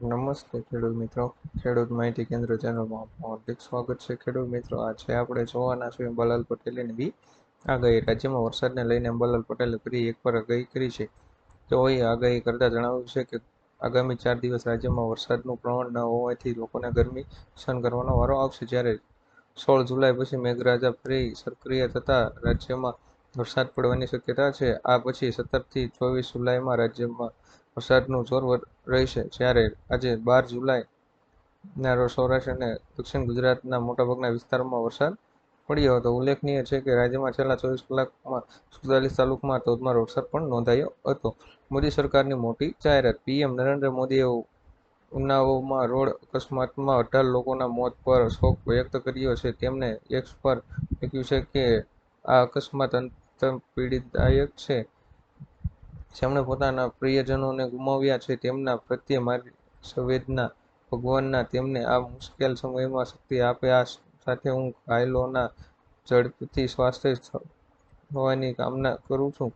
નમસ્તે ખેડૂત મિત્રો. ખેડૂત માહિતી કેન્દ્ર ચેનલમાં આપનું હાર્દિક સ્વાગત છે. ખેડૂત મિત્રો, આજે આપણે જોવાના છીએ અંબાલાલ પટેલની બી આગાહી. રાજ્યમાં વરસાદને લઈને અંબાલાલ પટેલે ફરી એકવાર આગાહી કરી છે. તેઓએ આગાહી કરતા જણાવ્યું છે કે આગામી ચાર દિવસ રાજ્યમાં વરસાદનું પ્રમાણ ન હોવાથી લોકોને ગરમી સહન કરવાનો વારો આવશે. જ્યારે સોળ જુલાઈ પછી મેઘરાજા ફરી સક્રિય થતાં રાજ્યમાં વરસાદ પડવાની શક્યતા છે. આ પછી સત્તરથી ચોવીસ જુલાઈમાં રાજ્યમાં વરસાદનું જોર રહેશે. જ્યારે આજે બાર જુલાઈના રોજ સૌરાષ્ટ્ર અને દક્ષિણ ગુજરાતના મોટાભાગના વિસ્તારોમાં વરસાદ પડ્યો હતો. ઉલ્લેખનીય છે કે રાજ્યમાં છેલ્લા ચોવીસ કલાકમાં સુડતાલીસ તાલુકામાં ધોધમાર વરસાદ પણ નોંધાયો હતો. મોદી સરકારની મોટી જાહેરાત, પીએમ નરેન્દ્ર મોદીએ ઉન્નાવોમાં રોડ અકસ્માતમાં અઢાર લોકોના મોત પર શોક વ્યક્ત કર્યો છે. તેમણે એક્સ પર લખ્યું છે કે આ અકસ્માત અંત પીડિતદાયક છે. જેમણે પોતાના પ્રિયજનોને ગુમાવ્યા છે, તેમના પ્રત્યે મારી સંવેદના ભગવાનના તેમને આ મુશ્કેલ સમયમાં શક્તિ આપે. આ સાથે હું ઘાયલોના ઝડપથી સ્વાસ્થ્ય થવાની કામના કરું છું.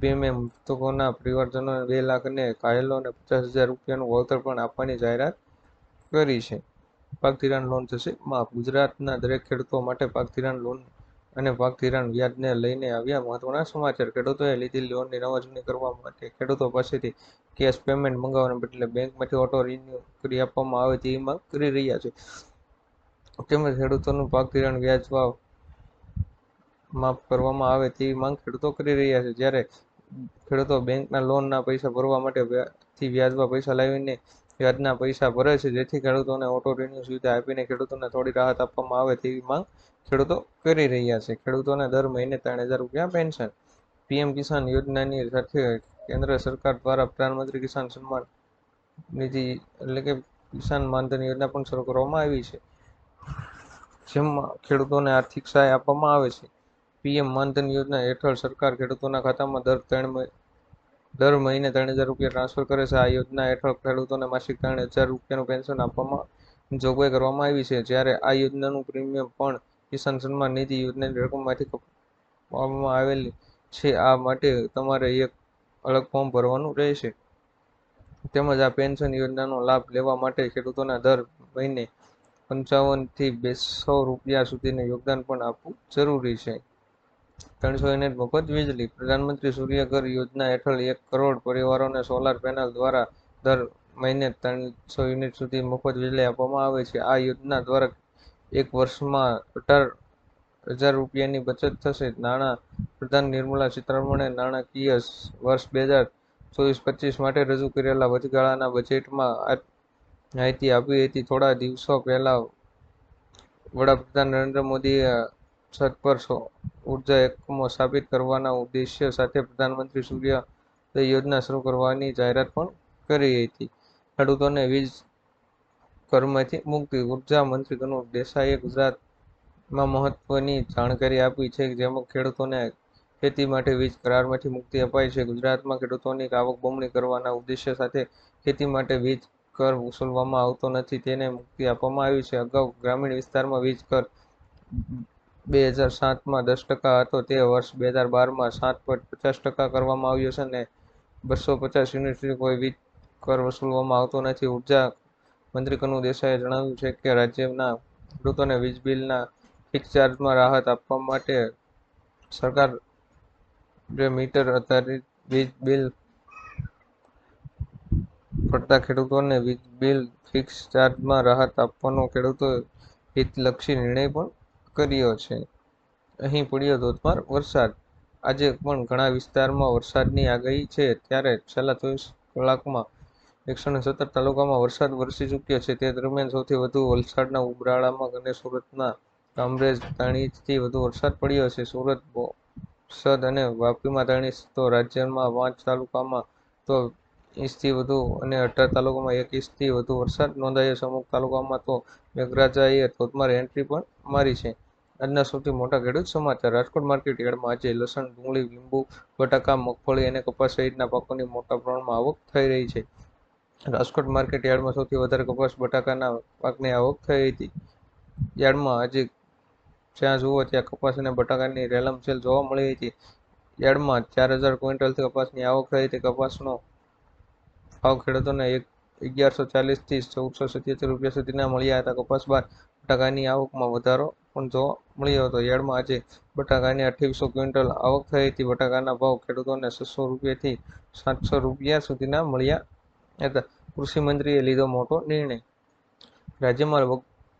પીએમએ મૃતકોના પરિવારજનોને બે લાખ અને ઘાયલોને પચાસ હજાર રૂપિયાનું વળતર પણ આપવાની જાહેરાત કરી છે. પાક ધિરાણ લોન થશે. માફ ગુજરાતના દરેક ખેડૂતો માટે પાક ધિરાણ લોન અને પાક ધિરાણ વ્યાજને લઈને આવ્યા મહત્વના સમાચાર. ખેડૂતોએ લીધી લોનની નવાજૂની કરવા માટે ખેડૂતો પાસેથી કેશ પેમેન્ટ મંગાવવાના બદલે બેંકમાંથી ઓટો રિન્યુ કરી આપવામાં આવે તેવી માંગ કરી રહ્યા છે. તેમજ ખેડૂતોનું પાક ધિરાણ વ્યાજવા માફ કરવામાં આવે તેવી માંગ ખેડૂતો કરી રહ્યા છે. જ્યારે ખેડૂતો બેંકના લોનના પૈસા ભરવા માટે થી વ્યાજમાં પૈસા લાવીને વ્યાજના પૈસા ભરે છે, જેથી ખેડૂતોને ઓટો રિન્યુ સુવિધા આપીને ખેડૂતોને થોડી રાહત આપવામાં આવે તેવી માંગ ખેડૂતો કરી રહ્યા છે. ખેડૂતોને દર મહિને ત્રણ હજાર રૂપિયા પેન્શન પીએમ કિસાન યોજનાની સાથે કેન્દ્ર સરકાર દ્વારા પ્રધાનમંત્રી કિસાન સન્માન નિધિ એટલે કે કિસાન માનધન યોજના પણ શરૂ કરવામાં આવી છે, જેમાં ખેડૂતોને આર્થિક સહાય આપવામાં આવે છે. પીએમ માનધન યોજના હેઠળ સરકાર ખેડૂતોના ખાતામાં દર ત્રણ દર મહિને ત્રણ હજાર રૂપિયા ટ્રાન્સફર કરે છે. આ યોજના હેઠળ ખેડૂતોને માસિક ત્રણ હજાર રૂપિયાનું પેન્શન આપવામાં જોગવાઈ કરવામાં આવી છે. જ્યારે આ યોજનાનું પ્રીમિયમ પણ કિસાન સન્માન નિધિ યોજનાની રકમમાંથી કપાવવામાં આવેલી છે. આ માટે તમારે એક અલગ ફોર્મ ભરવાનું રહેશે. તેમજ આ પેન્શન યોજનાનો લાભ લેવા માટે ખેડૂતોના દર મહિને પંચાવનથી બેસો રૂપિયા સુધીનું યોગદાન પણ આપવું જરૂરી છે. ત્રણસો યુનિટ મફત વીજળી પ્રધાનમંત્રી સૂર્યઘર યોજના હેઠળ એક કરોડ પરિવારોને સોલાર પેનલ દ્વારા દર મહિને ત્રણસો યુનિટ સુધી મફત વીજળી આપવામાં આવે છે. આ યોજના દ્વારા એક વર્ષમાં અઢાર હજાર રૂપિયાની બચત થશે. નાણાં પ્રધાન નિર્મલા સીતારમણે નાણાકીય વર્ષ બે હજાર ચોવીસ પચીસ માટે રજૂ કરેલા વચગાળાના બજેટમાં માહિતી આપી હતી. થોડા દિવસો પહેલા વડાપ્રધાન નરેન્દ્ર મોદીએ છત પર ઊર્જા એકમો સ્થાપિત કરવાના ઉદ્દેશ્ય સાથે પ્રધાનમંત્રી સૂર્ય યોજના શરૂ કરવાની જાહેરાત પણ કરી હતી. ખેડૂતોને વીજ કર્મથી મુક્તિ, ઊર્જા મંત્રી કનુ દેસાઈએ ગુજરાતમાં મહત્વની જાણકારી આપી છે, જેમાં ખેડૂતોને ખેતી માટે વીજ કરારમાંથી મુક્તિ અપાઈ છે. ગુજરાતમાં ખેડૂતોની આવક બમણી કરવાના ઉદ્દેશ્ય સાથે ખેતી માટે વીજ કર વસૂલવામાં આવતો નથી, તેને મુક્તિ આપવામાં આવી છે. અગાઉ ગ્રામીણ વિસ્તારમાં વીજ કર બે હજાર સાતમાં દસ ટકા હતો તે વર્ષ બે હજાર બારમાં સાત પોઈન્ટ પચાસ ટકા કરવામાં આવ્યો છે અને બસો પચાસ યુનિટથી કોઈ વીજ કર વસૂલવામાં આવતો નથી. ઊર્જા મંત્રી કનુ દેસાઈએ જણાવ્યું છે કે રાજ્યના ખેડૂતોને વીજ બિલના ફિક્સ ચાર્જમાં રાહત આપવા માટે સરકાર મીટર આધારિત વીજ બિલ પડતા ખેડૂતોને વીજ બિલ ફિક્સ ચાર્જમાં રાહત આપવાનો ખેડૂતો હિતલક્ષી નિર્ણય પણ કર્યો છે. અહીં પડ્યો ધોધમાર વરસાદ. આજે પણ ઘણા વિસ્તારમાં વરસાદની આગાહી છે. ત્યારે છેલ્લા ચોવીસ કલાકમાં એકસો ને સત્તર તાલુકામાં વરસાદ વરસી ચૂક્યો છે. તે દરમિયાન સૌથી વધુ વલસાડના ઉબરાળામાં અને સુરતના કામરેજ ત્રણ વધુ વરસાદ પડ્યો છે. સુરત બોસદ અને વાપીમાં ત્રણ તો રાજ્યમાં પાંચ તાલુકામાં તો ઇંચથી વધુ અને અઢાર તાલુકામાં એક ઇંચથી વધુ વરસાદ નોંધાયો છે. અમુક તાલુકામાં તો મેઘરાજાએ ધોધમાર એન્ટ્રી પણ મારી છે. આજના સૌથી મોટા ખેડૂત સમાચાર. રાજકોટ માર્કેટ યાર્ડમાં આજે લસણ, ડુંગળી, લીંબુ, બટાકા, મગફળી અને કપાસ સહિતના પાકોની મોટા પ્રમાણમાં આવક થઈ રહી છે. રાજકોટ માર્કેટ યાર્ડમાં સૌથી વધારે કપાસ, બટાકાના પાકની આવક થઈ હતી. યાર્ડમાં આજે જ્યાં જુઓ ત્યાં કપાસ અને બટાકાની રેલમછેલ જોવા મળી હતી. યાર્ડમાં ચાર હજાર ક્વિન્ટલથી કપાસની આવક થઈ હતી. કપાસનો ભાવ ખેડૂતોને એક અગિયારસો ચાલીસથી ચૌદસો સિત્યોતેર રૂપિયા સુધીના મળ્યા હતા. કપાસ બાદ બટાકાની આવકમાં વધારો પણ જોવા મળ્યો હતો યાર્ડમાં આજે બટાકાની અઠ્યાવીસો ક્વિન્ટલ આવક થઈ હતી. બટાકાના ભાવ ખેડૂતોને છસો રૂપિયાથી સાતસો રૂપિયા સુધીના મળ્યા હતા. કૃષિ મંત્રીએ લીધો મોટો નિર્ણય. રાજ્યમાં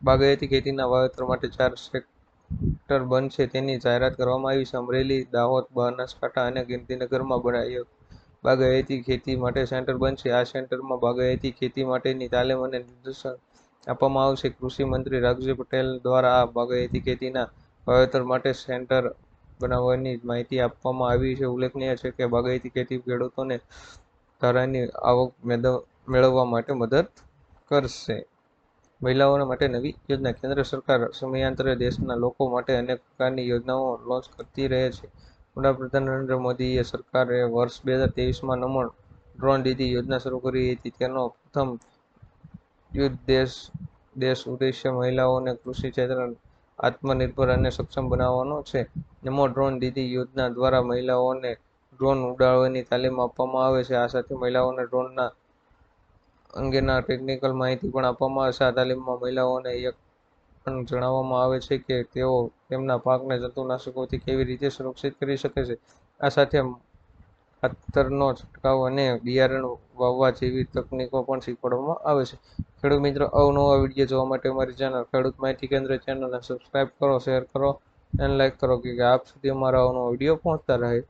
બાગાયતી ખેતીના વાવેતર માટે ચાર સેક્ટર બનશે તેની જાહેરાત કરવામાં આવી છે. અમરેલી, દાહોદ, બનાસકાંઠા અને ગાંધીનગરમાં બનાયો બાગાયતી ખેતી માટે સેન્ટર બનશે. આ સેન્ટરમાં બાગાયતી ખેતી માટેની તાલીમ અને નિર્દેશન આપવામાં આવશે. કૃષિ મંત્રી રાઘુજી પટેલ દ્વારા આ બાગાયતી ખેતીના વાવેતર માટે સેન્ટર બનાવવાની માહિતી આપવામાં આવી છે. ઉલ્લેખનીય છે કે બાગાયતી ખેતી ખેડૂતોને ધારાની આવક મેળવવા માટે મદદ કરશે. મહિલાઓ માટે નવી યોજના. કેન્દ્ર સરકાર સમયાંતરે દેશના લોકો માટે અનેક પ્રકારની યોજનાઓ લોન્ચ કરતી રહે છે. વડાપ્રધાન નરેન્દ્ર મોદીએ સરકારે વર્ષ બે હજાર તેવીસમાં નમો ડ્રોન દીદી યોજના શરૂ કરી હતી. તેનો પ્રથમ ઉદ્દેશ દેશ ઉદ્દેશ્ય મહિલાઓને કૃષિ ક્ષેત્ર આત્મનિર્ભર અને સક્ષમ બનાવવાનો છે. નમો ડ્રોન દીદી યોજના દ્વારા મહિલાઓને ડ્રોન ઉડાડવાની તાલીમ આપવામાં આવે છે. આ સાથે મહિલાઓને ડ્રોનના અંગેના ટેકનિકલ માહિતી પણ આપવામાં આવશે આ તાલીમમાં મહિલાઓને એક પણ જણાવવામાં આવે છે કે તેઓ તેમના પાકને જંતુનાશકોથી કેવી રીતે સુરક્ષિત કરી શકે છે. આ સાથે ખાતરનો છંટકાવ અને બિયારણ વાવવા જેવી તકનીકો પણ શીખવાડવામાં આવે છે. ખેડૂત મિત્રો અવનવા વીડિયો જોવા માટે અમારી ચેનલ ખેડૂત માહિતી કેન્દ્ર ચેનલને સબસ્ક્રાઈબ કરો શેર કરો અને લાઈક કરો કે આપ સુધી અમારા અવનવા વીડિયો પહોંચતા રહે.